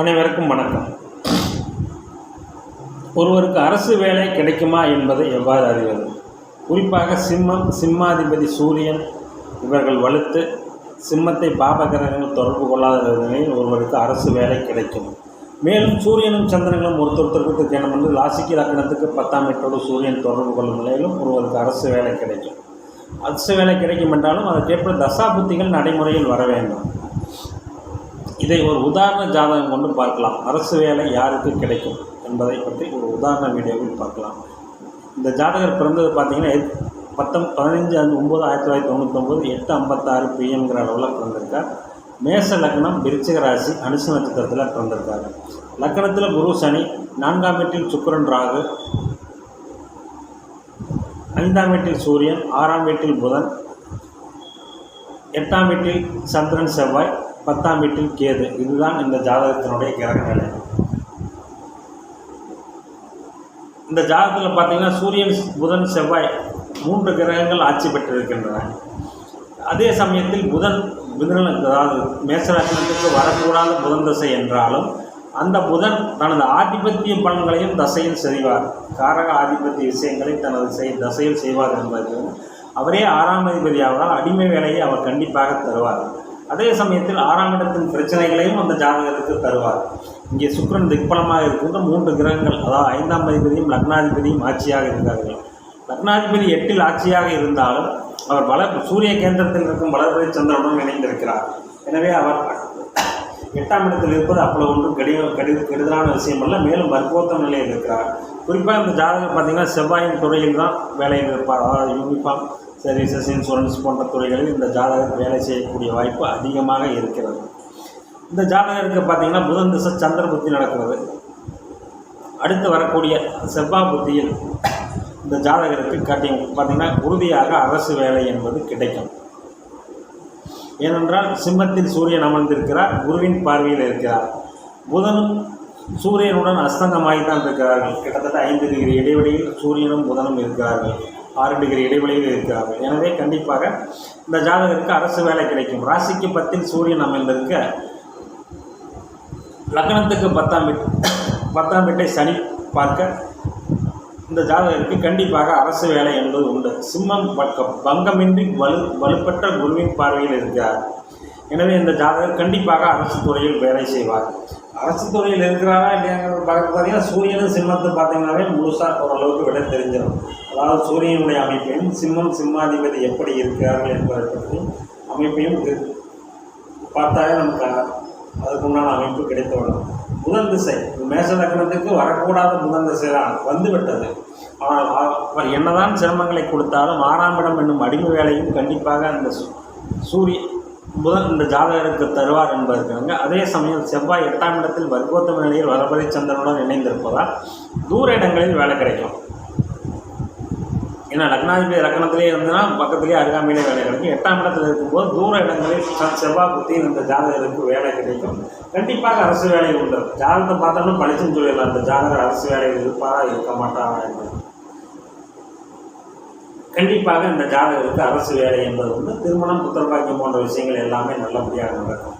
அனைவருக்கும் வணக்கம். ஒருவருக்கு அரசு வேலை கிடைக்குமா என்பதை எவ்வாறு அறிவது? குறிப்பாக சிம்மம் சிம்மாதிபதி சூரியன் இவர்கள் வலுத்து சிம்மத்தை பாபகிரகங்கள் தொடர்பு கொள்ளாத நிலையில் ஒருவருக்கு அரசு வேலை கிடைக்கும். மேலும் சூரியனும் சந்திரனும் ஒருத்தொருத்தருக்கு தினம் வந்து ராசிக்கு லக்கணத்துக்கு பத்தாம் எட்டோடு சூரியன் தொடர்பு கொள்ளும் நிலையிலும் ஒருவருக்கு அரசு வேலை கிடைக்கும். அரசு வேலை கிடைக்கும் என்றாலும் அதற்கேற்ப தசாபுத்திகள் நடைமுறையில் வர வேண்டும். இதை ஒரு உதாரண ஜாதகம் கொண்டு பார்க்கலாம். அரசு வேலை யாருக்கு கிடைக்கும் என்பதை பற்றி ஒரு உதாரண வீடியோவில் பார்க்கலாம். இந்த ஜாதகர் பிறந்தது பார்த்தீங்கன்னா பத்தம் பதினஞ்சு அஞ்சு ஒம்பது ஆயிரத்தி தொள்ளாயிரத்தி தொண்ணூத்தொம்பது எட்டு ஐம்பத்தாறு பிஎம்ங்கிற அளவில் பிறந்திருக்கார். மேச லக்னம் விருச்சிக ராசி அனுச நட்சத்திரத்தில் பிறந்திருக்காரு. லக்கணத்தில் குரு சனி நான்காம் வீட்டில் சுக்கிரன் ராகு ஐந்தாம் வீட்டில் சூரியன் ஆறாம் வீட்டில் புதன் எட்டாம் வீட்டில் சந்திரன் செவ்வாய் பத்தாம் வீட்டில் கேது. இதுதான் இந்த ஜாதகத்தினுடைய கிரக நிலை. இந்த ஜாதகத்தில் பார்த்தீங்கன்னா சூரியன் புதன் செவ்வாய் மூன்று கிரகங்கள் ஆட்சி பெற்றிருக்கின்றன. அதே சமயத்தில் புதன் புதன் அதாவது மேசராசினத்துக்கு வரக்கூடாத புதன் தசை என்றாலும் அந்த புதன் தனது ஆதிபத்திய பலன்களையும் தசையில் செய்வார். காரக ஆதிபத்திய விஷயங்களை தனது செய் தசையில் செய்வார் என்பது அவரே ஆறாம் அதிபதியாவதால் அடிமை வேலையை அவர் கண்டிப்பாக தருவார். அதே சமயத்தில் ஆறாம் இடத்தின் பிரச்சனைகளையும் அந்த ஜாதகத்துக்கு தருவார். இங்கே சுக்கிரன் திக்பலமாக இருக்கின்ற மூன்று கிரகங்கள் அதாவது ஐந்தாம் அதிபதியும் லக்னாதிபதியும் ஆட்சியாக இருக்கிறார்கள் லக்னாதிபதி எட்டில் ஆட்சியாக இருந்தாலும் அவர் வள சூரிய கேந்திரத்தில் இருக்கும் வளர்பிறை சந்திரனுடன் இணைந்திருக்கிறார். எனவே அவர் எட்டாம் இடத்தில் இருப்பது அவ்வளவு ஒன்றும் கடி கெடு கெடுதலான விஷயம் அல்ல மேலும் வற்புறுத்த நிலையில் இருக்கிறார். குறிப்பாக இந்த ஜாதகம் பார்த்தீங்கன்னா செவ்வாயின் துறையில் தான் வேலையில் இருப்பார் அதாவது யூனிஃபார்ம் சர்வீசஸ் இன்சூரன்ஸ் போன்ற துறைகளில் இந்த ஜாதகர் வேலை செய்யக்கூடிய வாய்ப்பு அதிகமாக இருக்கிறது. இந்த ஜாதகருக்கு பார்த்தீங்கன்னா புதன் திசை சந்திர புத்தி நடக்கிறது. அடுத்து வரக்கூடிய செவ்வாய் புத்தியில் இந்த ஜாதகருக்கு காட்டி பார்த்தீங்கன்னா உறுதியாக அரசு வேலை என்பது கிடைக்கும். ஏனென்றால் சிம்மத்தில் சூரியன் அமர்ந்திருக்கிறார் குருவின் பார்வையில் இருக்கிறார். புதனும் சூரியனுடன் அஸ்தங்கமாகித்தான் இருக்கிறார்கள். கிட்டத்தட்ட ஐந்து டிகிரி இடைவெளியில் சூரியனும் புதனும் இருக்கிறார்கள். ஆறு டிகிரி இடைவெளியில் இருக்கிறார்கள். எனவே கண்டிப்பாக இந்த ஜாதகருக்கு அரசு வேலை கிடைக்கும். ராசிக்கு பத்தில் சூரியன் அமைந்திருக்க லக்னத்துக்கு பத்தாம் வீட்டு பத்தாம் வீட்டை சனி பார்க்க இந்த ஜாதகருக்கு கண்டிப்பாக அரசு வேலை என்பது உண்டு. சிம்மம் பக்கம் பங்கமின்றி வலு வலுப்பட்ட குருவின் பார்வையில் இருக்கிறார். எனவே இந்த ஜாதகர் கண்டிப்பாக அரசு துறையில் வேலை செய்வார். அரசு துறையில் இருக்கிறாரா இல்லையாங்கிறது பார்க்க பார்த்தீங்கன்னா சூரியனும் சிம்மத்தை பார்த்தீங்கன்னாவே முழுசாக ஓரளவுக்கு விட தெரிஞ்சிடும். அதாவது சூரியனுடைய அமைப்பையும் சிம்மம் சிம்மாதிபதி எப்படி இருக்கிறார்கள் என்பதை பற்றி அமைப்பையும் பார்த்தாலே நமக்கு அதுக்குண்டான அமைப்பு கிடைத்துவிடும். புதன் திசை மேச லக்னத்துக்கு வரக்கூடாத புதன் திசை தான் வந்து விட்டது ஆனால் அவர் என்னதான் சிரமங்களை கொடுத்தாலும் ஆறாம் இடம் என்னும் அடிமை வேலையும் கண்டிப்பாக அந்த சூ- சூரிய புதன் இந்த ஜாதகருக்கு தருவார் என்பதற்காக அதே சமயம் செவ்வாய் எட்டாம் இடத்தில் வர்க்கோத்தம நிலையில் வரபதி சந்திரனுடன் இணைந்திருப்பதால் தூர இடங்களில் வேலை கிடைக்கும். ஏன்னா லக்னாதிபதி லக்னத்திலே இருந்ததுன்னா பக்கத்திலே அருகாமையிலே வேலை கிடைக்கும். எட்டாம் இடத்தில் இருக்கும்போது தூர இடங்களில் செவ்வாய் புத்தியில் இந்த ஜாதகருக்கு வேலை கிடைக்கும். கண்டிப்பாக அரசு வேலை உண்டு. ஜாதகத்தை பார்த்தோம்னா பளிச்சுன்னு சொல்லிடலாம். இந்த ஜாதகர் அரசு வேலையில் இருப்பாரா இருக்க மாட்டாரா என்பது. கண்டிப்பாக இந்த ஜாதகருக்கு அரசு வேலை என்பது வந்து திருமணம் புத்திரபாக்கியம் போன்ற விஷயங்கள் எல்லாமே நல்லபடியாக நடக்கும்.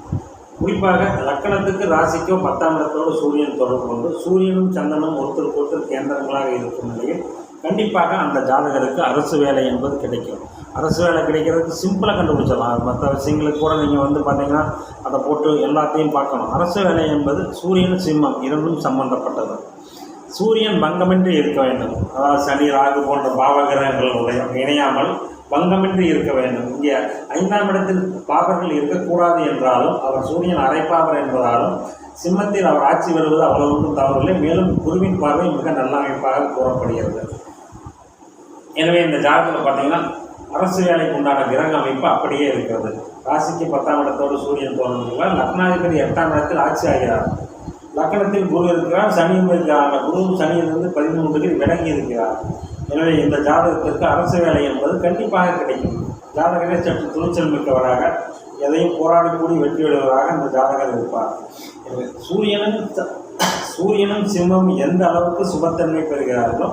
குறிப்பாக லக்கணத்துக்கு ராசிக்கோ பத்தாம் இடத்தோடு சூரியன் தொடர்பு கொண்டு சூரியனும் சந்திரனும் ஒருத்தருக்கு ஒருத்தர் கேந்திரங்களாக இருக்கும் நிலையில் கண்டிப்பாக அந்த ஜாதகருக்கு அரசு வேலை என்பது கிடைக்கும். அரசு வேலை கிடைக்கிறதுக்கு சிம்பிளாக கண்டுபிடிச்சிடலாம். மற்ற விஷயங்களுக்கு கூட நீங்கள் வந்து பார்த்தீங்கன்னா அதை போட்டு எல்லாத்தையும் பார்க்கணும். அரசு வேலை என்பது சூரியன் சிம்மம் இரண்டும் சம்பந்தப்பட்டது. சூரியன் பங்கமின்றி இருக்க வேண்டும். அதாவது சனி ராகு போன்ற பாவகிரகங்களுடைய இணையாமல் பங்கமின்றி இருக்க வேண்டும். இங்கே ஐந்தாம் இடத்தில் பாவர்கள் இருக்கக்கூடாது என்றாலும் அவர் சூரியன் அரைப்பாவர் என்பதாலும் சிம்மத்தில் அவர் ஆட்சி வருவது அவ்வளவு ஒன்றும் தவறில்லை. மேலும் குருவின் பார்வை மிக நல்ல அமைப்பாக கூறப்படுகிறது. எனவே இந்த ஜாதகத்தில் பார்த்தீங்கன்னா அரசு வேலைக்கு உண்டான கிரக அமைப்பு அப்படியே இருக்கிறது. ராசிக்கு பத்தாம் இடத்தோடு சூரியன் தோன்றுகிறார் லக்னாதிபதி எட்டாம் இடத்தில் ஆட்சி ஆகிறார். லக்கணத்தில் குரு இருக்கிறார் சனியும் இருக்கிறார் குரு சனியிலிருந்து பதிமூன்று டிகிரி விலகி இருக்கிறார். எனவே இந்த ஜாதகத்திற்கு அரசு வேலை என்பது கண்டிப்பாக கிடைக்கும். ஜாதகரே சற்று துணிச்சல் மிக்கவராக எதையும் போராடக்கூடி வெற்றி விடுவதாக இந்த ஜாதகர் இருப்பார். எனவே சூரியனும் சூரியனும் சிம்மம் எந்த அளவுக்கு சுபத்தன்மை பெறுகிறார்களோ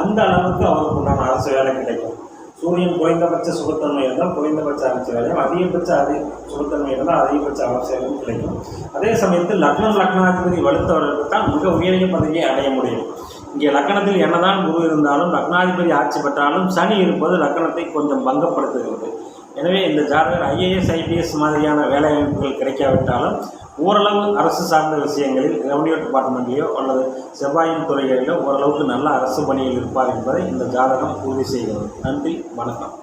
அந்த அளவுக்கு அவருக்கு உண்டான அரசு வேலை கிடைக்கும். சூரியன் குறைந்தபட்ச சுகத்தன்மை இருந்தால் குறைந்தபட்ச அமைச்சர் வேலையும் அதிகபட்ச அதி சுகத்தன்மை இருந்தால் அதிகபட்ச அரசு கிடைக்கும். அதே சமயத்தில் லக்னம் லக்னாதிபதி வலுத்தவர்களுக்கு தான் மிக உயரிய பதவியை அடைய முடியும். இங்கே லக்கணத்தில் என்னதான் குரு இருந்தாலும் லக்னாதிபதி ஆட்சி பெற்றாலும் சனி இருப்பது லக்கணத்தை கொஞ்சம் பங்கப்படுத்துகிறது. எனவே இந்த ஜாதகர் ஐஏஎஸ் ஐபிஎஸ் மாதிரியான வேலை வாய்ப்புகள் கிடைக்காவிட்டாலும் ஓரளவு அரசு சார்ந்த விஷயங்களில் ரெவன்யூ டிபார்ட்மெண்ட்லேயோ அல்லது செவ்வாயின் துறைகளிலோ ஓரளவுக்கு நல்ல அரசு பணியில் இருப்பார் என்பதை இந்த ஜாதகம் உறுதி செய்கிறது. நன்றி வணக்கம்.